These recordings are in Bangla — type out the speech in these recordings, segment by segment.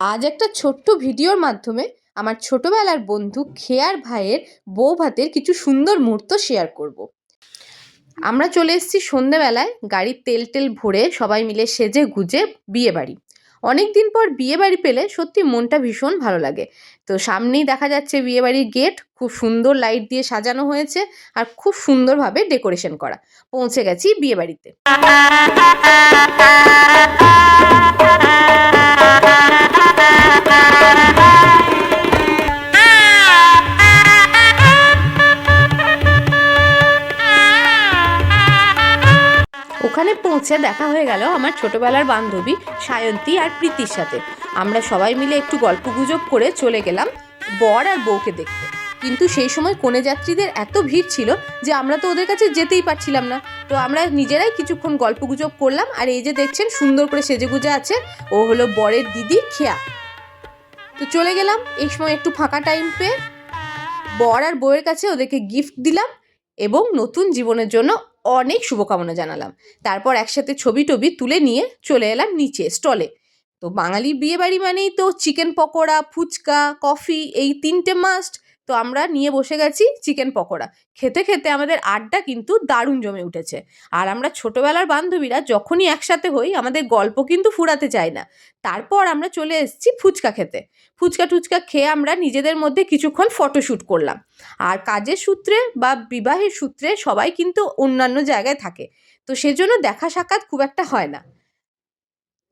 আজ একটা ছোট্ট ভিডিওর মাধ্যমে আমার ছোটবেলার বন্ধু খেয়ার ভাইয়ের বউ ভাতের কিছু সুন্দর মুহূর্ত শেয়ার করব। আমরা চলে এসেছি সন্ধ্যেবেলায় গাড়ির তেল টেল ভরে সবাই মিলে সেজে গুজে বিয়ে বাড়ি অনেক দিন পর বিয়ে বাড়ি পেলে সত্যি মনটা ভীষণ ভালো লাগে। তো সামনেই দেখা যাচ্ছে বিয়ে বাড়ির গেট, খুব সুন্দর লাইট দিয়ে সাজানো হয়েছে আর খুব সুন্দরভাবে ডেকোরেশন করা। পৌঁছে গেছি বিয়ে বাড়িতে ওখানে পৌঁছে দেখা হয়ে গেল আমার ছোটবেলার বান্ধবী সায়ন্তী আর প্রীতির সাথে। আমরা সবাই মিলে একটু গল্প গুজব করে চলে গেলাম বর আর বউকে দেখতে। কিন্তু সেই সময় কনে যাত্রীদের এত ভিড় ছিল যে আমরা তো ওদের কাছে যেতেই পারছিলাম না। তো আমরা নিজেরাই কিছুক্ষণ গল্প গুজব করলাম আর এই যে দেখছেন সুন্দর করে সেজে গুজে আছে, ও হলো বরের দিদি খেয়া। তো চলে গেলাম, এই সময় একটু ফাঁকা টাইম পেয়ে বর আর বউয়ের কাছে ওদেরকে গিফট দিলাম এবং নতুন জীবনের জন্য অনেক শুভকামনা জানালাম। তারপর একসাথে ছবি টবি তুলে নিয়ে চলে এলাম নিচে স্টলে তো বাঙালি বিয়েবাড়ি মানেই তো চিকেন পকোড়া, ফুচকা কফি এই তিনটে মাস্ট তো আমরা নিয়ে বসে গেছি চিকেন পকোড়া। খেতে খেতে আমাদের আড্ডা কিন্তু দারুণ জমে উঠেছে। আর আমরা ছোটবেলার বান্ধবীরা যখনই একসাথে হই, আমাদের গল্প কিন্তু ফুরাতে চায় না। তারপর আমরা চলে এসেছি ফুচকা খেতে। ফুচকা টুচকা খেয়ে আমরা নিজেদের মধ্যে কিছুক্ষণ ফটোশ্যুট করলাম। আর কাজের সূত্রে বা বিবাহের সূত্রে সবাই কিন্তু অন্যান্য জায়গায় থাকে। তো সেজন্য দেখা সাক্ষাৎ খুব একটা হয় না।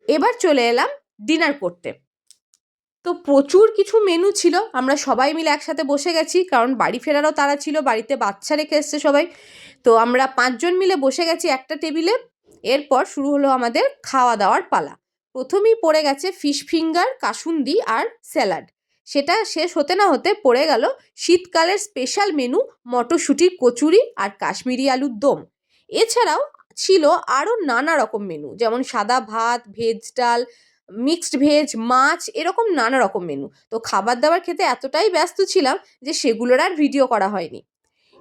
এবার চলে এলাম ডিনার করতে। তো প্রচুর কিছু মেনু ছিল। আমরা সবাই মিলে একসাথে বসে গেছি, কারণ বাড়ি ফেরারও তারা ছিল, বাড়িতে বাচ্চা রেখে এসছে সবাই। তো আমরা পাঁচজন মিলে বসে গেছি একটা টেবিলে এরপর শুরু হলো আমাদের খাওয়া দাওয়ার পালা। প্রথমেই পড়ে গেছে ফিশ ফিঙ্গার কাসুন্দি আর স্যালাড সেটা শেষ হতে না হতে পড়ে গেল শীতকালের স্পেশাল মেনু মটরশুঁটির কচুরি আর কাশ্মীরি আলুর দম। এছাড়াও ছিল আরও নানা রকম মেনু যেমন সাদা ভাত ভেজ ডাল মিক্সড ভেজ মাছ, এরকম নানা রকম মেনু তো খাবার দাবার খেতে এতটাই ব্যস্ত ছিলাম যে সেগুলোর আর ভিডিও করা হয়নি।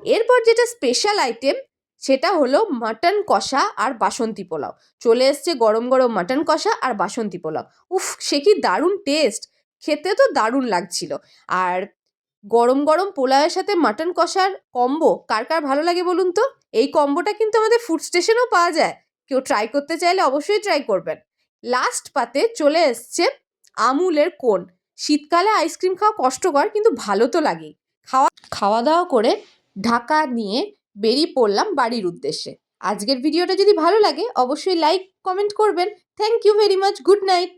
এরপর যেটা স্পেশাল আইটেম সেটা হলো মাটন কষা আর বাসন্তী পোলাও। চলে এসছে গরম গরম মাটন কষা আর বাসন্তী পোলাও। উফ, সে কি দারুণ টেস্ট খেতে তো দারুণ লাগছিল। আর গরম গরম পোলাওয়ের সাথে মাটন কষার কম্বো কার কার ভালো লাগে বলুন তো? এই কম্বোটা কিন্তু আমাদের ফুড স্টেশনেও পাওয়া যায়। কেউ ট্রাই করতে চাইলে অবশ্যই ট্রাই করবেন। লাস্ট পাতে চলে এসছে আমুলের কোন। শীতকালে আইসক্রিম খাওয়া কষ্টকর, কিন্তু ভালো তো লাগেই। খাওয়া খাওয়া দাওয়া করে ঢাকা নিয়ে বেরিয়ে পড়লাম বাড়ির উদ্দেশ্যে। আজকের ভিডিওটা যদি ভালো লাগে, অবশ্যই লাইক কমেন্ট করবেন। Thank you very much good night